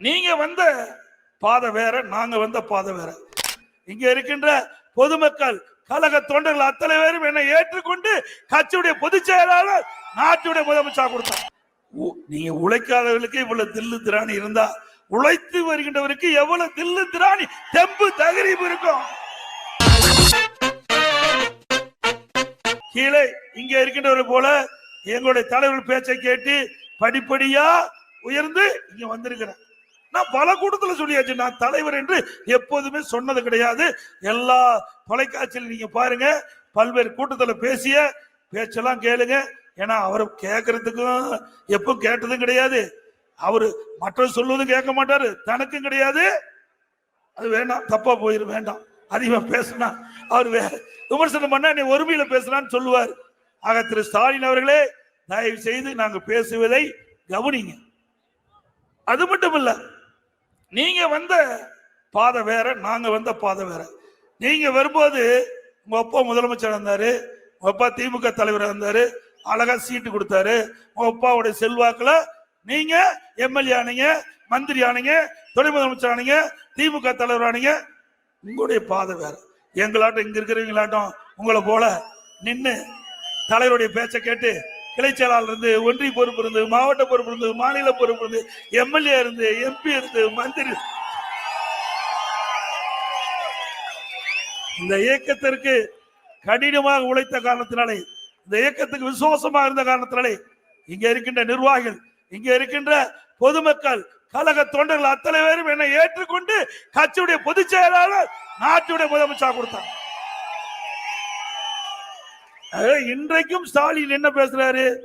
நீங்க வந்த பாதை வேற நாங்க வந்த பாதை வேற. இங்க இருக்கின்ற பொதுமக்கள் கழக தொண்டர்கள் அத்தனை பேரும் என்னை ஏற்றுக்கொண்டு கட்சியுடைய பொதுச் செயலாளர் நாட்டுடைய முதலமைச்சர் கொடுத்தார் நீங்க உழைக்காதவர்களுக்கு இவ்வளவு தில்லு திராணி இருந்தா உழைத்து வருகின்றவருக்கு எவ்வளவு தில்லு திராணி தெம்பு தகரிப்பு இருக்கும். கீழே இங்க இருக்கின்றவர் போல எங்களுடைய தலைவர் பேச்சை கேட்டு படிப்படியா உயர்ந்து இங்க வந்திருக்கிறேன் நான் பல கூட்டத்தில் சொல்லியாச்சு நான் தலைவர் என்று எப்போதுமே சொன்னது கிடையாது. எல்லா தொலைக்காட்சியில் நீங்க பாருங்க பல்வேறு கூட்டத்தில் பேசிய பேச்செல்லாம் கேளுங்க. ஏன்னா அவர் கேட்கறதுக்கும் எப்போ கேட்டதும் கிடையாது. அவரு மற்றவர் சொல்லுவதும் கேட்க மாட்டாரு. தனக்கும் கிடையாது. அது வேண்டாம் தப்பா போயிரு வேண்டாம். அதிகமா பேசினா அவர் விமர்சனம் பண்ணா நீ ஒருமையில பேசலாம்னு சொல்லுவார். ஆக திரு ஸ்டாலின் அவர்களே தயவு செய்து நாங்க பேசுவதை கவனிங்க. அது மட்டும் இல்லை நீங்க வந்த பாதை வேற நாங்க வந்த பாதை வேற. நீங்க வரும்போது உங்க அப்பா முதலமைச்சர் இருந்தாரு உங்க அப்பா திமுக தலைவர் இருந்தாரு அழகா சீட்டு கொடுத்தாரு. உங்க அப்பாவுடைய செல்வாக்குல நீங்க எம்எல்ஏ ஆனீங்க மந்திரி ஆனீங்க துணை முதலமைச்சர் ஆனீங்க திமுக தலைவர் ஆனீங்க. உங்களுடைய பாதை வேற. எங்களாட்டம் இங்க இருக்கிறவங்களாட்டம் உங்களை போல நின்று தலைவருடைய பேச்சை கேட்டு கிளை செயலாளர் இருந்து ஒன்றிய பொறுப்பு இருந்து மாவட்ட பொறுப்பு இருந்து மாநில பொறுப்பு இருந்து எம்எல்ஏ இருந்து எம்பி இருந்து மந்திரி. இந்த இயக்கத்திற்கு கடினமாக உழைத்த காரணத்தினாலே இந்த இயக்கத்துக்கு விசுவாசமாக இருந்த காரணத்தினாலே இங்க இருக்கின்ற நிர்வாகிகள் இங்க இருக்கின்ற பொதுமக்கள் கழக தொண்டர்கள் அத்தனை பேரும் என்னை ஏற்றுக்கொண்டு கட்சியுடைய பொதுச் செயலாளர் நாட்டுடைய முதலமைச்சர் கொடுத்தாங்க. இன்றைக்கும் ஸ்டாலின் என்ன பேசுறாரு?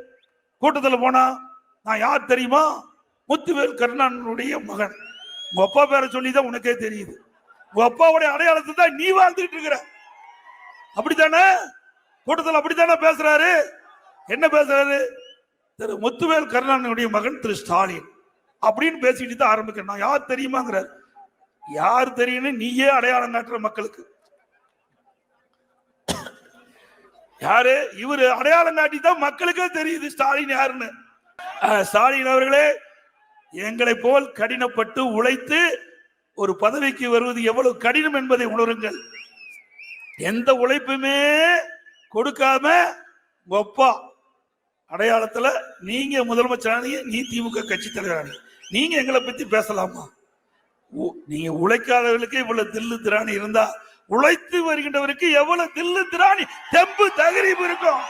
கூட்டத்துல போனா நான் யார் தெரியுமா? முத்துவேல் கருணாநிதியுடைய மகன். உங்க அப்பா பேரை சொல்லிதான் உனக்கே தெரியுது. உங்க அப்பாவுடைய அடையாளத்தை தான் நீ வாழ்ந்துட்டு இருக்கிற. அப்படித்தானே? கூட்டத்தில் அப்படித்தானே பேசுறாரு? என்ன பேசுறாரு? திரு முத்துவேல் கருணாநிதியுடைய மகன் திரு ஸ்டாலின். அப்படின்னு பேசிட்டு தான் ஆரம்பிக்கிறேன். நான் யார் தெரியுமாங்கிறார். யார் தெரியும்னு நீயே அடையாளம் காட்டுற மக்களுக்கு. யாரு? இவரு அடையாளம் காட்டி தான் மக்களுக்கே தெரியுது ஸ்டாலின் யாருன்னு. ஸ்டாலின் அவர்களே எங்களை போல் கடினப்பட்டு உழைத்து ஒரு பதவிக்கு வருவது எவ்வளவு கடினம் என்பதை உணருங்கள். எந்த உழைப்புமே கொடுக்காம ஒப்பா. அடையாளத்துல நீங்க முதலமைச்சரானீங்க நீ திமுக கட்சி தலைவரானீங்க நீங்க எங்களை பத்தி பேசலாமா? நீங்க உழைக்காதவர்களுக்கு இவ்வளவு தில்லு திராணி இருந்தா உழைத்து வருகின்றவருக்கு எவ்வளவு தில்லு திராணி தெம்பு தகரிப்பு இருக்கும்.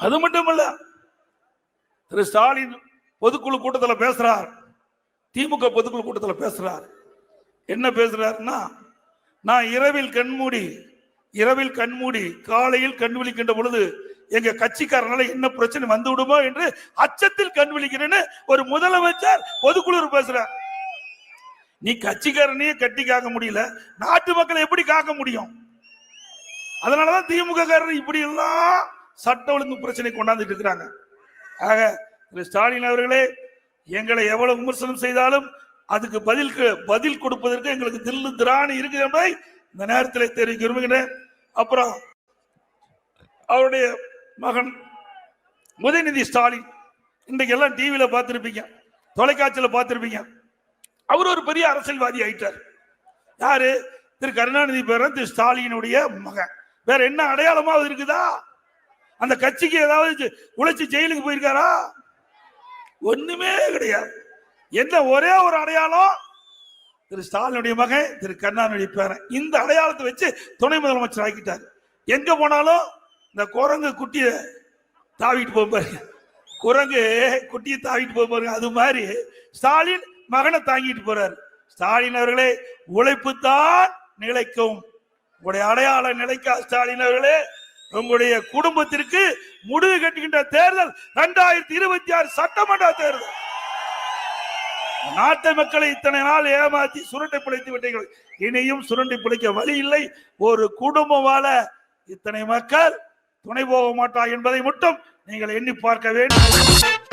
அது மட்டுமல்ல திரு ஸ்டாலின் பொதுக்குழு கூட்டத்தில் பேசுறார். திமுக பொதுக்குழு கூட்டத்தில் பேசுறார். என்ன பேசுறாருன்னா நான் இரவில் கண்மூடி இரவில் கண்மூடி காலையில் கண் விழிக்கின்ற பொழுது எங்க கட்சிக்காரனால என்ன பிரச்சனை வந்து விடுமோ என்று அச்சத்தில் கண் விழிக்கிறேன்னு ஒரு முதலமைச்சர் பொதுக்குழு பேசுறார். நீ கட்சிக்காரனையே கட்டி காக்க முடியல. நாட்டு மக்களை எப்படி காக்க முடியும்? அதனாலதான் திமுக காரர் இப்படி எல்லாம் சட்ட ஒழுங்கு பிரச்சனை கொண்டாந்துட்டு இருக்கிறாங்க. ஆக திரு ஸ்டாலின் அவர்களே எங்களை எவ்வளவு விமர்சனம் செய்தாலும் அதுக்கு பதில் பதில் கொடுப்பதற்கு எங்களுக்கு தில்லு திராணி இருக்கு என்பதை இந்த நேரத்தில் தெரிவிக்க விரும்புகிறேன். அப்புறம் அவருடைய மகன் உதயநிதி ஸ்டாலின் இன்றைக்கெல்லாம் டிவியில் பார்த்துருப்பீங்க தொலைக்காட்சியில் பார்த்துருப்பீங்க. அவர் ஒரு பெரிய அரசியல்வாதி ஆயிட்டார். யாரு? திரு கருணாநிதி பேர திரு ஸ்டாலினுடைய மகன். வேற என்ன அடையாளமாவது இருக்குதா? அந்த கட்சிக்கு ஏதாவது உழைச்சி ஜெயிலுக்கு போயிருக்காரா? ஒண்ணுமே கிடையாது. என்ன ஒரே ஒரு அடையாளம்? திரு ஸ்டாலினுடைய மகன் திரு கருணாநிதி பேரன். இந்த அடையாளத்தை வச்சு துணை முதலமைச்சர் ஆக்கிட்டார். எங்க போனாலும் இந்த குரங்கு குட்டிய தாவிட்டு போக பாருங்க. குரங்கு குட்டியை தாவிட்டு போக பாருங்க. அது மாதிரி ஸ்டாலின் மகனை தாங்கிட்டு போறாரு. ஸ்டாலின் அவர்களே உழைப்பு தான் நிலைக்கும். உங்களுடைய அடையாளம் நிலைக்கா ஸ்டாலின் அவர்களே? உங்களுடைய குடும்பத்திற்கு முடிவு கட்டுகின்ற தேர்தல் இரண்டாயிரத்தி இருபத்தி ஆறு சட்டமன்ற தேர்தல். நாட்டு மக்களை இத்தனை நாள் ஏமாத்தி சுருட்டை பிழைத்து விட்டீர்கள். இனியும் சுருண்டை பிழைக்க வழி இல்லை. ஒரு குடும்பம் வாழ இத்தனை மக்கள் துணை போக மாட்டா என்பதை மட்டும் நீங்கள் எண்ணி பார்க்க வேண்டும்.